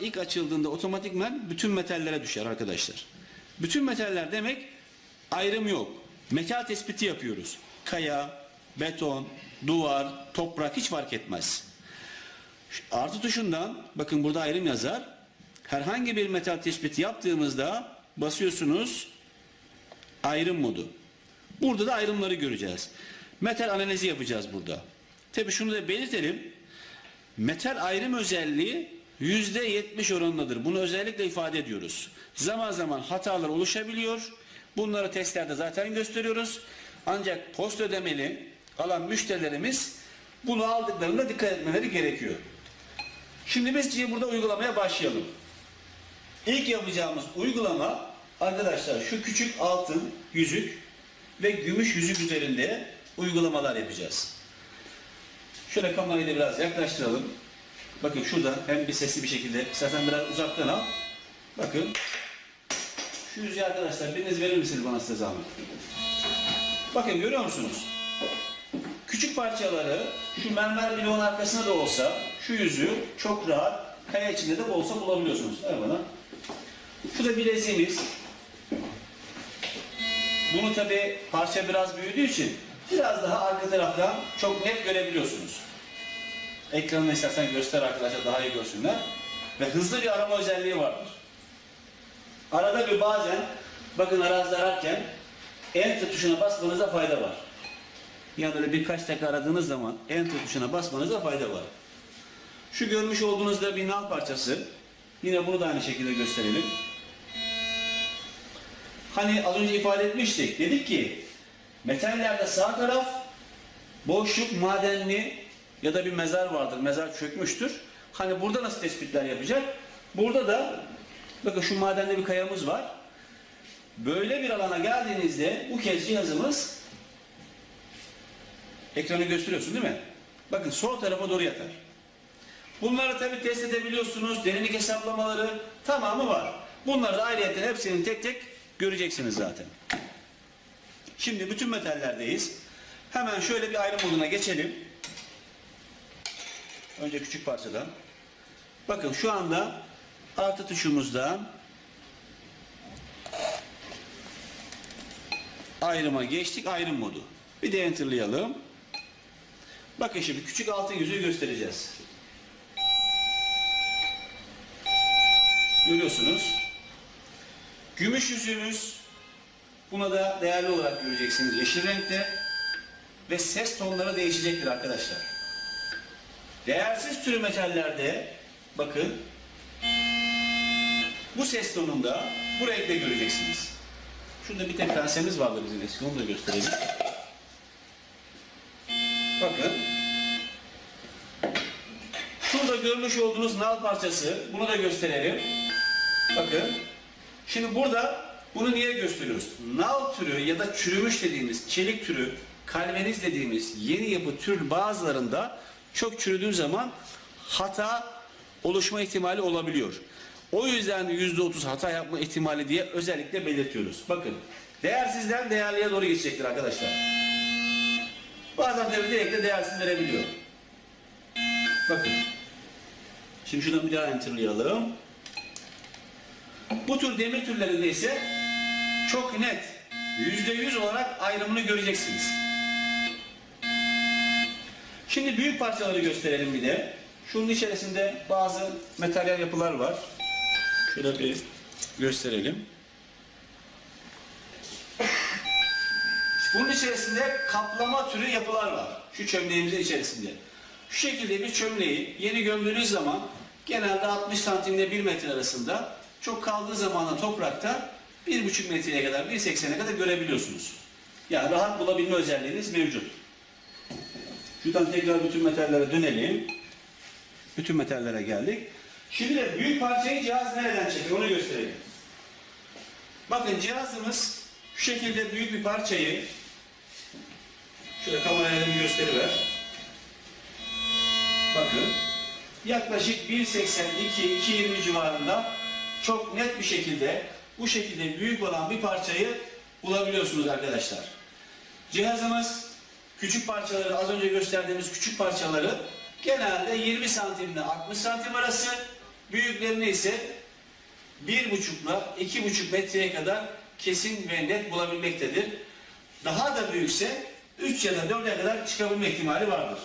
İlk açıldığında otomatikman bütün metallere düşer arkadaşlar. Bütün metaller demek ayrım yok. Metal tespiti yapıyoruz. Kaya, beton, duvar, toprak hiç fark etmez. Artı tuşundan bakın burada ayrım yazar. Herhangi bir metal tespiti yaptığımızda basıyorsunuz ayrım modu. Burada da ayrımları göreceğiz. Metal analizi yapacağız burada. Tabi şunu da belirtelim. Metal ayrım özelliği %70 oranındadır. Bunu özellikle ifade ediyoruz. Zaman zaman hatalar oluşabiliyor. Bunları testlerde zaten gösteriyoruz. Ancak post ödemeli alan müşterilerimiz bunu aldıklarında dikkat etmeleri gerekiyor. Şimdi biz burada uygulamaya başlayalım. İlk yapacağımız uygulama arkadaşlar şu küçük altın yüzük ve gümüş yüzük üzerinde uygulamalar yapacağız. Şöyle kamerayı da biraz yaklaştıralım. Bakın şurada hem bir sesli bir şekilde istersen biraz uzaktan al. Bakın. Şu yüzüğü arkadaşlar biriniz verir misiniz bana size zahmet? Bakın görüyor musunuz? Küçük parçaları şu mermer bloğun arkasında da olsa şu yüzüğü çok rahat kaya içinde de olsa bulabiliyorsunuz. Ver bana. Şu da bileziğimiz. Bunu tabi parça biraz büyüdüğü için biraz daha arka taraftan çok net görebiliyorsunuz. Ekranını istersen göster arkadaşlar daha iyi görsünler. Ve hızlı bir arama özelliği vardır. Arada bir bazen bakın arazide ararken Enter tuşuna basmanıza fayda var. Yani böyle birkaç dakika aradığınız zaman Enter tuşuna basmanıza fayda var. Şu görmüş olduğunuzda bir nal parçası. Yine bunu da aynı şekilde gösterelim. Hani az önce ifade etmiştik. Dedik ki metallerde sağ taraf boşluk madenli ya da bir mezar vardır. Mezar çökmüştür. Hani burada nasıl tespitler yapacak? Burada da bakın şu madende bir kayamız var. Böyle bir alana geldiğinizde bu kez cihazımız ekranı gösteriyorsun değil mi? Bakın sol tarafa doğru yatar. Bunları tabi test edebiliyorsunuz. Derinlik hesaplamaları tamamı var. Bunları da ayrıyetten hepsini tek tek göreceksiniz zaten. Şimdi bütün metallerdeyiz. Hemen şöyle bir ayrım moduna geçelim. Önce küçük parçadan. Bakın şu anda artı tuşumuzda ayrıma geçtik. Ayrım modu. Bir de enterlayalım. Bakın şimdi küçük altın yüzüğü göstereceğiz. Görüyorsunuz. Gümüş yüzüğümüz buna da değerli olarak göreceksiniz. Yeşil renkte ve ses tonları değişecektir arkadaşlar. Değersiz türü metallerde bakın bu ses tonunda bu renkte göreceksiniz. Şurada bir tek pensemiz vardı bizim eski onu da gösterelim. Bakın. Şurada görmüş olduğunuz nal parçası bunu da gösterelim. Bakın. Şimdi burada bunu niye gösteriyoruz? Nal türü ya da çürümüş dediğimiz çelik türü, kalveniz dediğimiz yeni yapı tür bazılarında çok çürüdüğü zaman hata oluşma ihtimali olabiliyor. O yüzden %30 hata yapma ihtimali diye özellikle belirtiyoruz. Bakın değersizden değerliye doğru geçecektir arkadaşlar. Bazen tabii direkt de değersiz verebiliyor. Bakın. Şimdi şuradan bir daha enterlayalım. Bu tür demir türlerinde ise çok net %100 olarak ayrımını göreceksiniz. Şimdi büyük parçaları gösterelim bir de. Şunun içerisinde bazı materyal yapılar var. Şöyle bir gösterelim. Bunun içerisinde kaplama türü yapılar var. Şu çömleğimizin içerisinde. Şu şekilde bir çömleği yeni gömdüğünüz zaman genelde 60 santimle 1 metre arasında çok kaldığı zamanla toprakta 1,5 metreye kadar 1,80'e kadar görebiliyorsunuz. Yani rahat bulabilme özelliğiniz mevcut. Şuradan tekrar bütün metallere dönelim. Bütün metallere geldik. Şimdi de büyük parçayı cihaz nereden çekiyor onu gösterelim. Bakın cihazımız şu şekilde büyük bir parçayı şöyle kameraya bir gösteriver. Bakın yaklaşık 1.82-2.20 civarında çok net bir şekilde bu şekilde büyük olan bir parçayı bulabiliyorsunuz arkadaşlar. Cihazımız küçük parçaları az önce gösterdiğimiz küçük parçaları genelde 20 santimle 60 santim arası Büyüklerine ise bir buçukla iki buçuk metreye kadar kesin ve net bulabilmektedir. Daha da büyükse 3 ya da 4'e kadar çıkabilme ihtimali vardır.